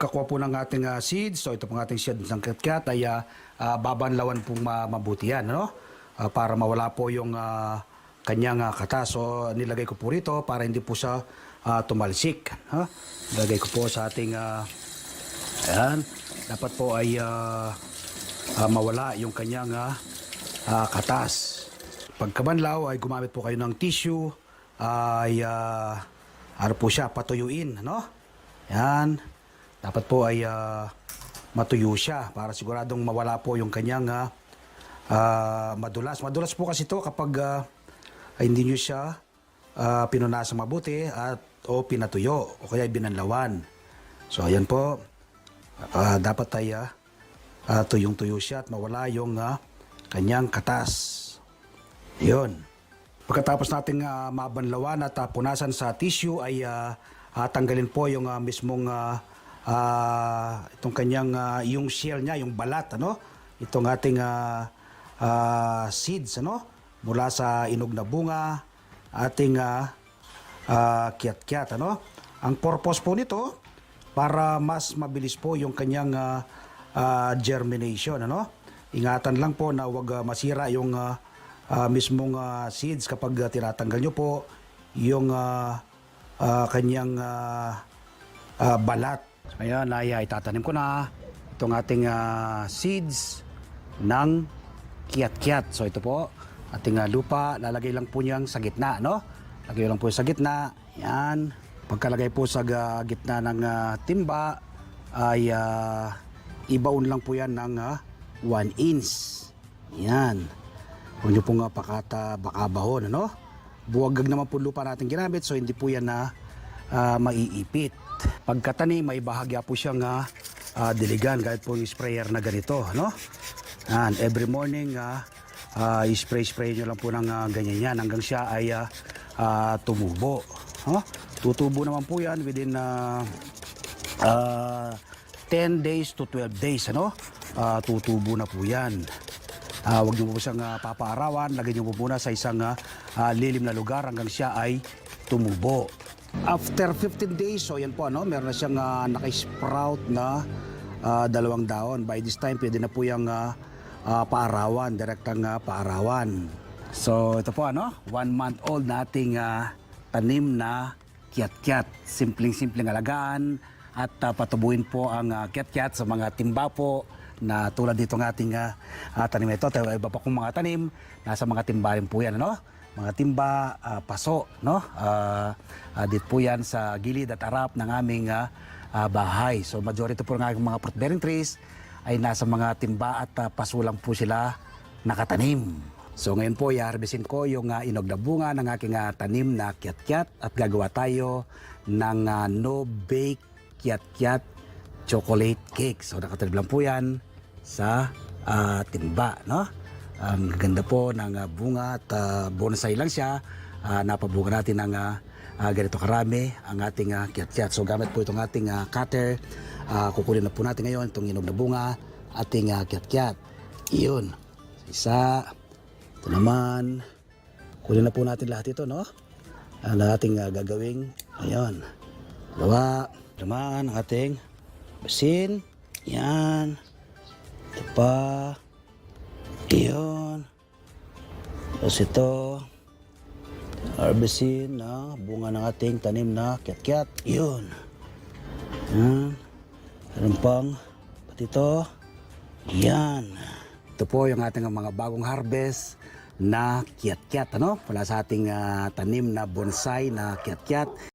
pagkakuha po ng ating ah, seeds, so ito pong ating seeds ng katkat ay ah, babanlawan pong ma- mabuti yan, ano? Ah, para mawala po yung ah, kanyang ah, katas. So nilagay ko po rito para hindi po siya ah, tumalsik. Ha? Nilagay ko po sa ating, ah, ayan, dapat po ay ah, ah, mawala yung kanyang ah, ah, katas. Pagkabanlaw ay gumamit po kayo ng tissue, ay ah, ano po siya, patuyuin, no? Yan. Dapat po ay ah, matuyo siya para siguradong mawala po yung kanyang ah, madulas. Madulas po kasi to kapag ay hindi nyo siya ah, pinunasan mabuti at o pinatuyo o kaya binanlawan. So ayan po. Ah, dapat ay ah, ah, tuyong-tuyo siya at mawala yung ah, kanyang katas. Yun. Pagkatapos nating ah, mabanlawan at ah, punasan sa tissue ay ah, ah, tanggalin po yung ah, mismong ah, ah, itong kanyang ah, yung shell niya, yung balat ano. Itong ating ah, ah, seeds ano mula sa inog na bunga, ating ah, ah, kiat-kiat ano. Ang purpose po nito para mas mabilis po yung kanyang ah, ah, germination ano. Ingatan lang po na wag masira yung ah, ah, mismong ah, seeds kapag tinatanggal nyo po yung ah, ah, kanyang ah, ah, balat. Ayan, ay, ay tatanim ko na itong ating ah, seeds ng kiat-kiat. So ito po, ating ah, lupa, lalagay lang po niyang sa gitna, no? Lagay lang po sa gitna. Yan. Pagkalagay po sa ah, gitna ng ah, timba, ay ah, ibaon lang po yan ng 1 inch. Yan. Huwag niyo pong uh, pakata baka bahon, ano? Buwagag naman po lupa natin ginamit, so hindi po yan na ah, maiipit. Pagkatanim, may bahagya po siyang ah, ah, diligan, kahit po yung sprayer na ganito, no? And every morning, ah, ah, spray-spray nyo lang po ng ah, ganyan yan hanggang siya ay ah, ah, tumubo. No? Tutubo naman po yan within ah, ah, 10 days to 12 days, ano? Ah, tutubo na po yan. Ah, huwag niyo po siyang ah, papaarawan, lagyan niyo po muna sa isang ah, ah, lilim na lugar hanggang siya ay tumubo. After 15 days, so yan po, ano, meron na siyang ah, naka-sprout na ah, dalawang daon. By this time, pwede na po yung ah, ah, paarawan, direktang ah, paarawan. So ito po, ano, one month old nating ah, tanim na kiat-kiat. Simpleng-simpleng alagaan at ah, patubuin po ang ah, kiat-kiat sa mga timba po na tulad dito ng ating ah, tanim ito. Tayo iba pa kong mga tanim, nasa mga timba rin po yan, ano? Mga timba, ah, paso, no? Ah, ah, dito po yan sa gilid at harap ng aming ah, ah, bahay. So majority po ng mga fruit-bearing trees ay nasa mga timba at ah, paso lang po sila nakatanim. So ngayon po, i-harvestin ko yung ah, inog na bunga ng aking ah, tanim na kiat-kiat at gagawa tayo ng ah, no-bake kiat-kiat chocolate cake. So nakatalib lang po yan sa ah, timba, no? Ang ganda po ng ah, bunga at ah, bonsai lang siya. Ah, napabunga natin ng ah, ganito karami ang ating ah, kiat-kiat. So gamit po itong ating ah, cutter. Ah, kukunin na po natin ngayon itong inog na bunga, ating ah, kiat-kiat. Iyon. Isa. Ito naman. Kunin na po natin lahat ito, no? Ang ating ah, gagawing. Ayun. Dalawa. Naman ang ating basin. Yan. Ito pa. Iyon. Tapos ito. Harvestin na bunga ng ating tanim na kiat-kiat. Iyon. Yan. Meron pang pati ito. Yan. Ito po yung ating mga bagong harvest na kiat-kiat. Ano? Mula sa ating ah, tanim na bonsai na kiat-kiat.